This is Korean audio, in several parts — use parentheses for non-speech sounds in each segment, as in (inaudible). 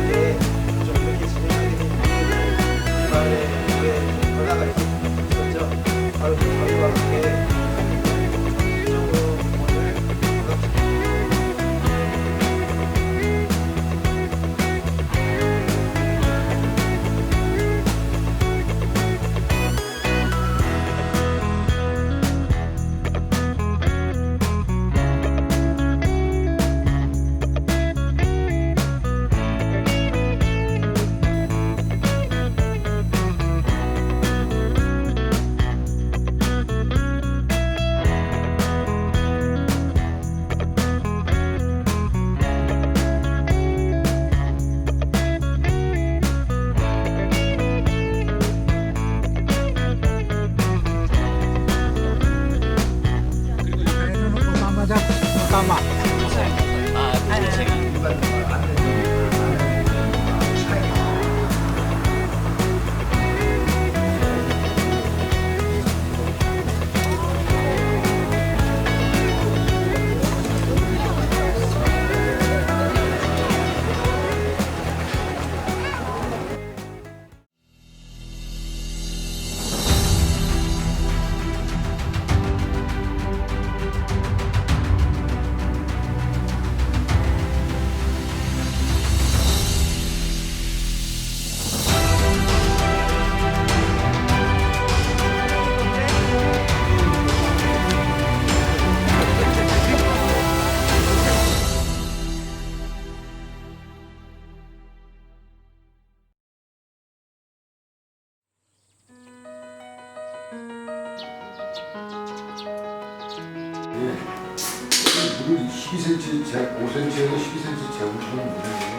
전때와는 다르게 좀 이렇게 진행하게 된 이유는 이 마을에 왜 변화가 있었죠? 물을 12cm, 재, 5cm에서 12cm 재우시는 분이면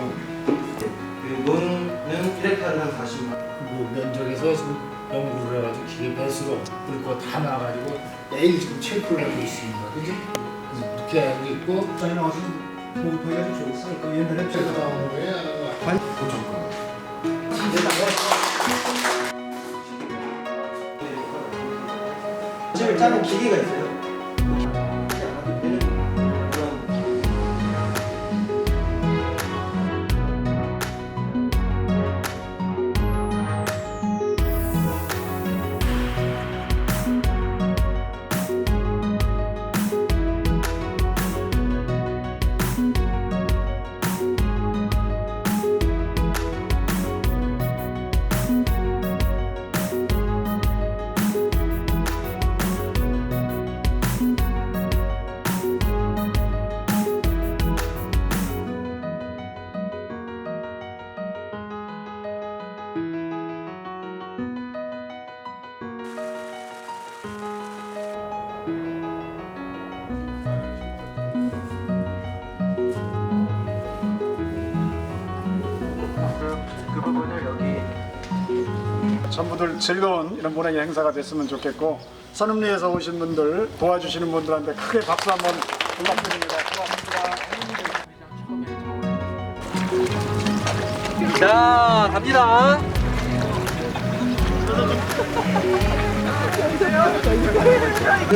그 문은 이렉타를 한 40만 그 면적에서 지금 연구를 해가지고 기계 배수로 그리고 다 나와가지고 내일 지금 체크를 하고 있습니다. 그지? 그렇게 하고 있고 저희 나와서 뭐 보기가 좀 좋았어요. 그 옛날에 제가 나오는 거에 하나가 고정가. 집을 짜는 기계가 있어요. 전부들 즐거운 이런 문화의 행사가 됐으면 좋겠고 선음리에서 오신 분들 도와주시는 분들한테 크게 박수 한번 부탁드립니다. 고맙습니다. 자, 갑니다.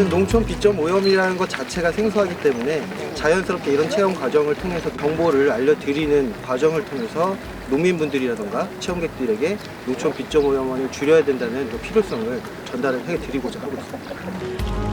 농촌 비점 오염이라는 것 자체가 생소하기 때문에 자연스럽게 이런 체험 과정을 통해서 정보를 알려드리는 과정을 통해서 농민분들이라던가 체험객들에게 농촌 비점 오염원을 줄여야 된다는 그 필요성을 전달을 해드리고자 하고 있습니다.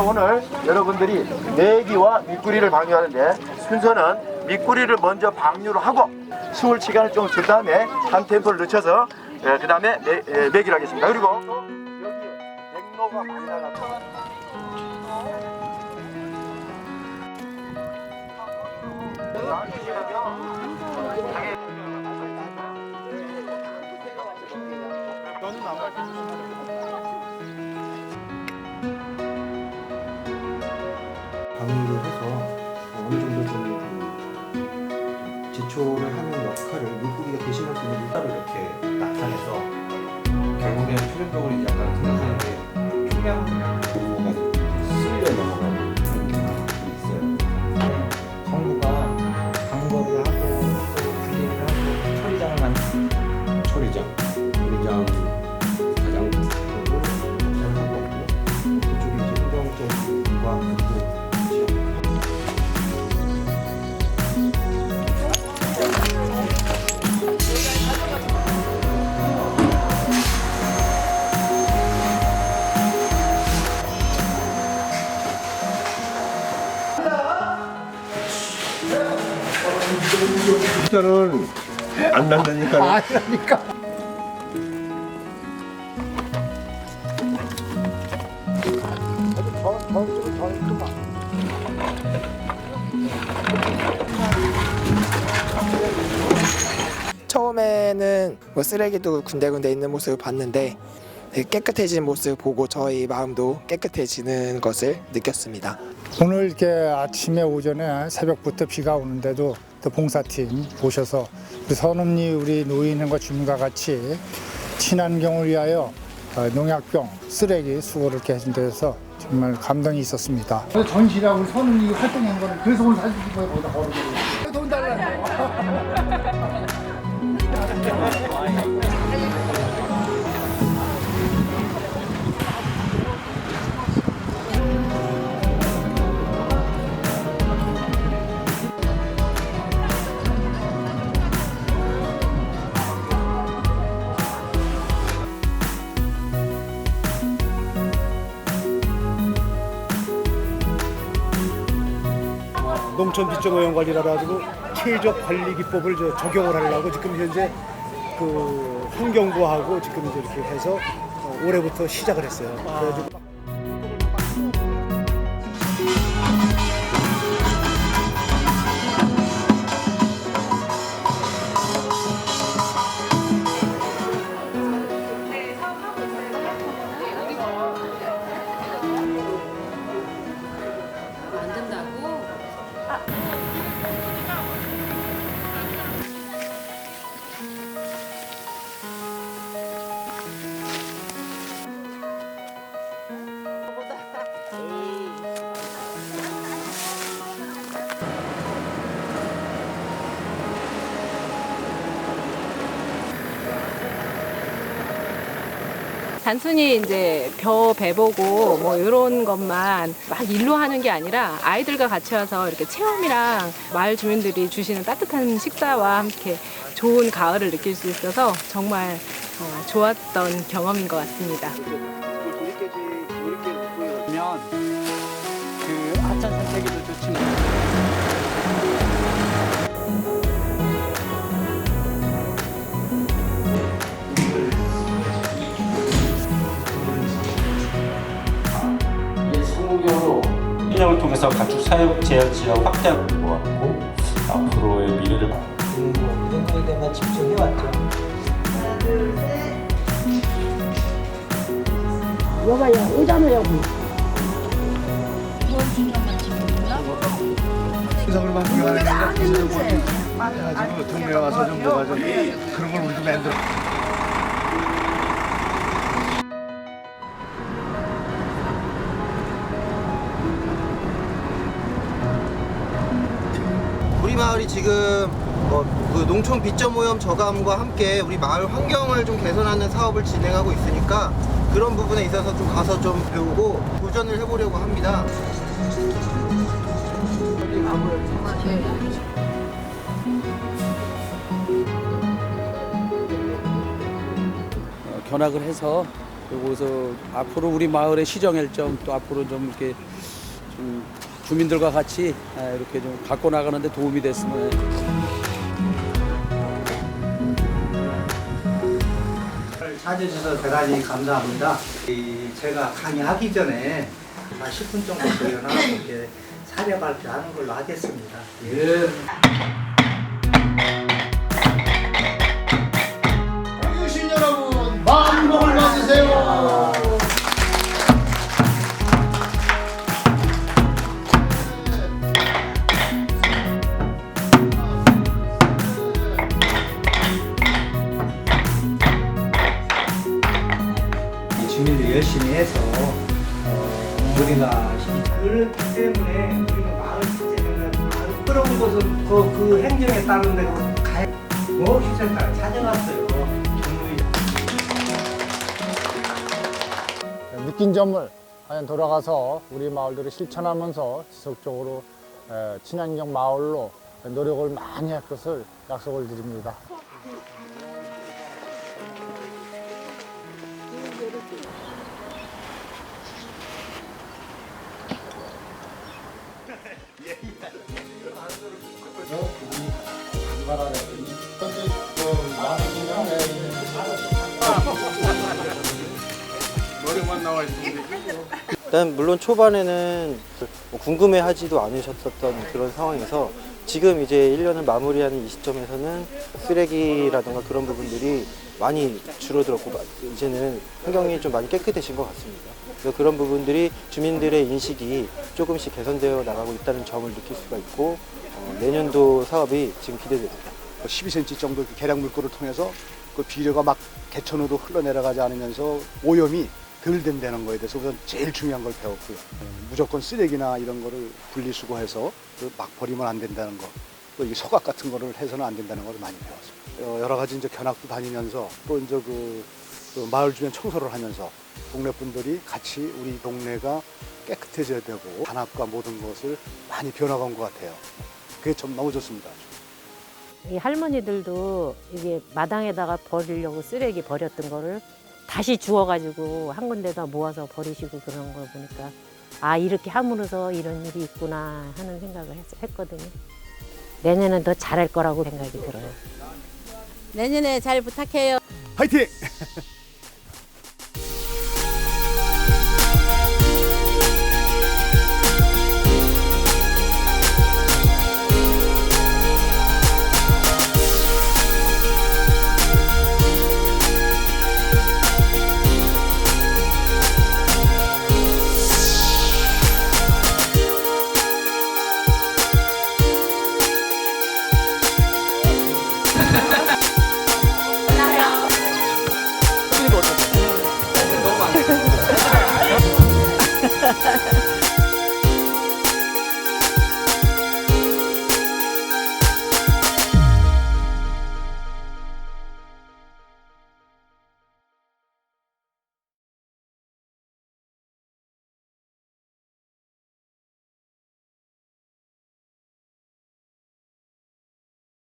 오늘 여러분들이 내기와 밑구리를 방류하는데 순서는 밑구리를 먼저 방류를 하고 수월 시간을 좀 준 다음에 한 템포를 늦춰서 그 다음에 내기를 하겠습니다. 그리고 여기 백로가 많이 나가서 방류를 해서 어느 정도 좀그 지초를 하는 역할을 물고기가 대신할 수 있는 따로 이렇게 나타내서 결국엔 최종적으로 약간 생각하는 게 투명 보호가 쓸려 넘어가는 게 있어요. 정부가 방법을 하고 또 규제를 하고 처리장을 만 처리장, 처리장 가장 일단은 안 난다니까. 아니니까. 처음에는 뭐 쓰레기도 군데군데 있는 모습을 봤는데 되게 깨끗해진 모습 보고 저희 마음도 깨끗해지는 것을 느꼈습니다. 오늘 이렇게 아침에 오전에 새벽부터 비가 오는데도 또 봉사팀 오셔서 우리 선음리 우리 노인과 주민과 같이 친환경을 위하여 어, 농약병, 쓰레기 수거를 이렇게 해준 데서 정말 감동이 있었습니다. 전시라고 선음리 활동한 거는 그래서 오늘 사진 찍은. 거기다 걸어두고. 돈 농촌 빗정 오염 관리라 가지고 최적 관리 기법을 저 적용을 하려고 지금 현재 그 환경부하고 지금 이제 이렇게 해서 어, 올해부터 시작을 했어요. 그래가지고 만 단순히 이제 벼 배보고 뭐 이런 것만 막 일로 하는 게 아니라 아이들과 같이 와서 이렇게 체험이랑 마을 주민들이 주시는 따뜻한 식사와 함께 좋은 가을을 느낄 수 있어서 정말 어, 좋았던 경험인 것 같습니다. 신형을 통해서 가축 사육 제한 지역 확대하고 있고 앞으로의 미래를 뭐 이런 거에 대한 집중해 왔죠. 그래서 그러면 한국에 가지고 동네 와서 좀 뭐가 좀 그런 걸 우리도 만들어. 마을이 지금 어, 그 농촌 빗점 오염 저감과 함께 우리 마을 환경을 좀 개선하는 사업을 진행하고 있으니까 그런 부분에 있어서 좀 가서 좀 배우고 도전을 해보려고 합니다. 어, 견학을 해서 여기서 앞으로 우리 마을의 시정 일정 또 앞으로 좀 이렇게 좀 주민들과 같이 아, 이렇게 좀 갖고 나가는 데 도움이 됐으면 찾아주셔서 대단히 감사합니다. 이 제가 강의하기 전에 한 10분 정도 걸려나 이렇게 사례 발표하는 걸로 하겠습니다. 예. 찾아갔어요. 정부에. 느낀 점을 과연 돌아가서 우리 마을들을 실천하면서 지속적으로 에, 친환경 마을로 노력을 많이 할 것을 약속을 드립니다. (laughs) 일단 물론 초반에는 뭐 궁금해하지도 않으셨었던 그런 상황에서 지금 이제 1년을 마무리하는 이 시점에서는 쓰레기라든가 그런 부분들이 많이 줄어들었고 마- 이제는 환경이 좀 많이 깨끗해진 것 같습니다. 그래서 그런 부분들이 주민들의 인식이 조금씩 개선되어 나가고 있다는 점을 느낄 수가 있고 어, 내년도 사업이 지금 기대됩니다. 12cm 정도 그 계량 물꼬를 통해서 그 비료가 막 개천으로 흘러내려가지 않으면서 오염이 덜 된다는 거에 대해서 우선 제일 중요한 걸 배웠고요. 무조건 쓰레기나 이런 거를 분리수거해서 그막 버리면 안 된다는 거. 또 이게 소각 같은 거를 해서는 안 된다는 걸 많이. 어, 여러 가지 이제 견학도 다니면서 또 이제 그, 그 마을 주변 청소를 하면서 동네 분들이 같이 우리 동네가 깨끗해져야 되고 단합과 모든 것을 많이 변화한 것 같아요. 그게 참 너무 좋습니다. 이 할머니들도 이게 마당에다가 버리려고 쓰레기 버렸던 거를 다시 주워가지고 한 군데다 모아서 버리시고 그런 걸 보니까 아 이렇게 함으로써 이런 일이 있구나 하는 생각을 했, 했거든요. 내년은 더 잘할 거라고 생각이 들어요. 내년에 잘 부탁해요. 화이팅!